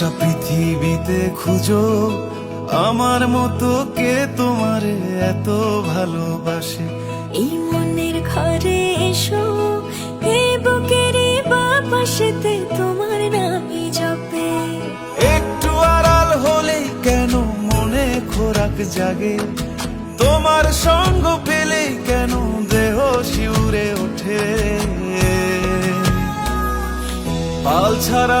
গোটা পৃথিবীতে খুঁজো। আমার মতো কে তোমারে এত ভালোবাসে? এই মনের ঘরে এসো এই বুকেরই বাপাশেতে তোমার নামই জপে। একটু আড়াল হলে কেন মনে খোরাক জাগে? তোমার সঙ্গ পেলে কেন দেহ শিউরে ওঠে? পাল ছাড়া